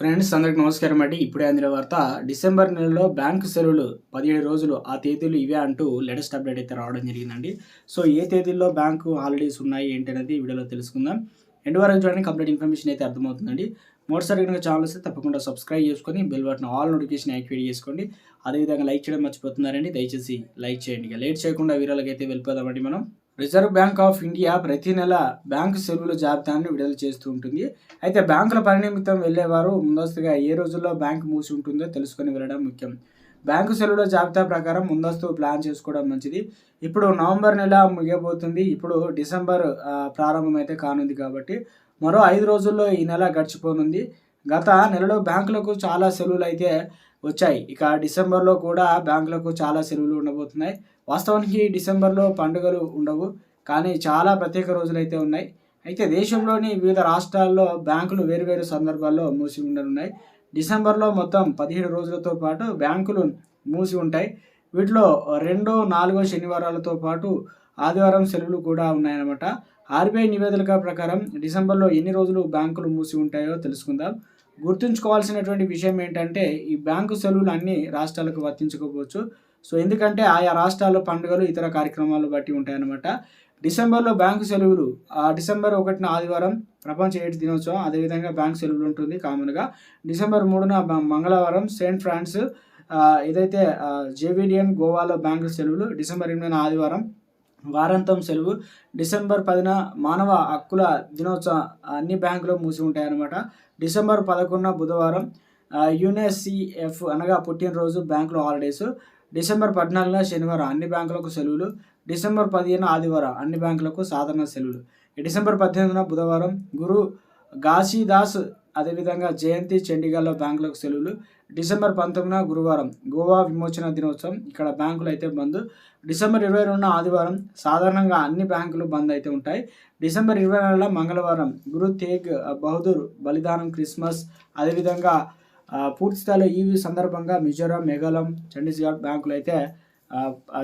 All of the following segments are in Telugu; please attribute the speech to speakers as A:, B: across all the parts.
A: ఫ్రెండ్స్ అందరికి నమస్కారం అండి. ఇప్పుడే అందిన వార్త డిసెంబర్ నెలలో బ్యాంకు సెలవులు పదిహేడు రోజులు ఆ తేదీలు ఇవే అంటూ లేటెస్ట్ అప్డేట్ అయితే రావడం జరిగిందండి. సో ఏ తేదీల్లో బ్యాంకు హాలిడేస్ ఉన్నాయి ఏంటి అనేది వీడియోలో తెలుసుకుందాం. ఎండ్ వరకు చూడండి కంప్లీట్ ఇన్ఫర్మేషన్ అయితే అర్థమవుతుందండి. మొదటిసారి కనుక ఛానల్ వస్తే తప్పకుండా సబ్స్క్రైబ్ చేసుకొని bell button all notification activate చేసుకోండి. అదేవిధంగా లైక్ చేయడం మర్చిపోతున్నారండి. దయచేసి లైక్ చేయండి. లేట్ చేయకుండా వీరాలకైతే అయితే వెళ్ళిపోదామండి మనం. రిజర్వ్ బ్యాంక్ ఆఫ్ ఇండియా ప్రతి నెల బ్యాంకు సెలవుల జాబితాను విడుదల చేస్తూ ఉంటుంది. అయితే బ్యాంకుల పని వెళ్ళేవారు ముందస్తుగా ఏ రోజుల్లో బ్యాంకు మూసి ఉంటుందో తెలుసుకొని వెళ్ళడం ముఖ్యం. బ్యాంకు సెలవుల జాబితా ప్రకారం ముందస్తు ప్లాన్ చేసుకోవడం మంచిది. ఇప్పుడు నవంబర్ నెల ముగియబోతుంది. ఇప్పుడు డిసెంబర్ ప్రారంభమైతే కానుంది కాబట్టి మరో ఐదు రోజుల్లో ఈ నెల గడిచిపోనుంది. గత నెలలో బ్యాంకులకు చాలా సెలవులు అయితే వచ్చాయి. ఇక డిసెంబర్లో కూడా బ్యాంకులకు చాలా సెలవులు ఉండబోతున్నాయి. వాస్తవానికి డిసెంబర్లో పండుగలు ఉండవు కానీ చాలా ప్రత్యేక రోజులు అయితే ఉన్నాయి. అయితే దేశంలోని వివిధ రాష్ట్రాల్లో బ్యాంకులు వేరువేరు సందర్భాల్లో మూసి ఉండనున్నాయి. డిసెంబర్లో మొత్తం పదిహేడు రోజులతో పాటు బ్యాంకులు మూసి ఉంటాయి. వీటిలో రెండో నాలుగో శనివారాలతో పాటు ఆదివారం సెలవులు కూడా ఉన్నాయన్నమాట. ఆర్బీఐ నివేదిక ప్రకారం డిసెంబర్లో ఎన్ని రోజులు బ్యాంకులు మూసి ఉంటాయో తెలుసుకుందాం. గుర్తుంచుకోవాల్సినటువంటి విషయం ఏంటంటే ఈ బ్యాంకు సెలవులు అన్ని రాష్ట్రాలకు వర్తించకపోవచ్చు. సో ఎందుకంటే ఆయా రాష్ట్రాల్లో పండుగలు ఇతర కార్యక్రమాలు బట్టి ఉంటాయన్నమాట. డిసెంబర్లో బ్యాంకు సెలవులు ఆ డిసెంబర్ ఒకటిన ఆదివారం ప్రపంచ ఎయిడ్స్ దినోత్సవం అదేవిధంగా బ్యాంక్ సెలవులు ఉంటుంది కామన్గా. డిసెంబర్ మూడున మంగళవారం సెయింట్ ఫ్రాన్స్ ఏదైతే జేవిడియన్ గోవాలో బ్యాంకు సెలవులు డిసెంబర్ ఎనిమిదిన ఆదివారం వారాంతం సెలవు. డిసెంబర్ పదిన మానవ హక్కుల దినోత్సవం అన్ని బ్యాంకులు మూసి ఉంటాయన్నమాట. డిసెంబర్ పదకొండున బుధవారం యునెస్సిఎఫ్ అనగా పుట్టినరోజు బ్యాంకులు హాలిడేస్. డిసెంబర్ పద్నాలుగున శనివారం అన్ని బ్యాంకులకు సెలవులు. డిసెంబర్ పదిహేను ఆదివారం అన్ని బ్యాంకులకు సాధారణ సెలవులు. డిసెంబర్ పద్దెనిమిదిన బుధవారం గురు ఘాసీదాస్ అదేవిధంగా జయంతి చండీగఢ్లో బ్యాంకులకు సెలవులు. డిసెంబర్ పంతొమ్మిదిన గురువారం గోవా విమోచన దినోత్సవం ఇక్కడ బ్యాంకులు అయితే బంద్. డిసెంబర్ ఇరవై రెండున ఆదివారం సాధారణంగా అన్ని బ్యాంకులు బంద్ అయితే ఉంటాయి. డిసెంబర్ ఇరవై నాలుగున మంగళవారం గురు తేగ్ బహదూర్ బలిదానం క్రిస్మస్ అదేవిధంగా ఆ, పూర్తి స్థాయిలో ఈ సందర్భంగా మిజోరాం మేఘాలయం చండీస్గఢ్ బ్యాంకులు అయితే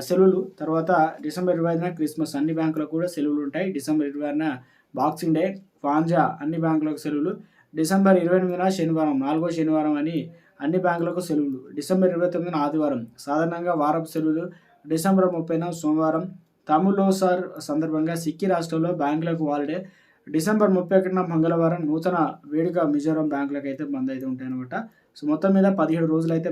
A: సెలవులు. తర్వాత డిసెంబర్ ఇరవై ఐదున క్రిస్మస్ అన్ని బ్యాంకులకు కూడా సెలవులు ఉంటాయి. డిసెంబర్ ఇరవై ఆరున బాక్సింగ్ డే ఫాంజా అన్ని బ్యాంకులకు సెలవులు. డిసెంబర్ ఇరవై ఎనిమిదిన శనివారం నాలుగో శనివారం అని అన్ని బ్యాంకులకు సెలవులు. డిసెంబర్ ఇరవై తొమ్మిదిన ఆదివారం సాధారణంగా వారపు సెలవులు. డిసెంబర్ ముప్పైన సోమవారం తమిళోసార్ సందర్భంగా సిక్కి రాష్ట్రంలో బ్యాంకులకు హాలిడే. డిసెంబర్ ముప్పై ఒకటిన మంగళవారం నూతన వేడుక మిజోరాం బ్యాంకులకు అయితే బంద్ అయితే ఉంటాయన్నమాట. సో మొత్తం మీద పదిహేడు రోజులు అయితే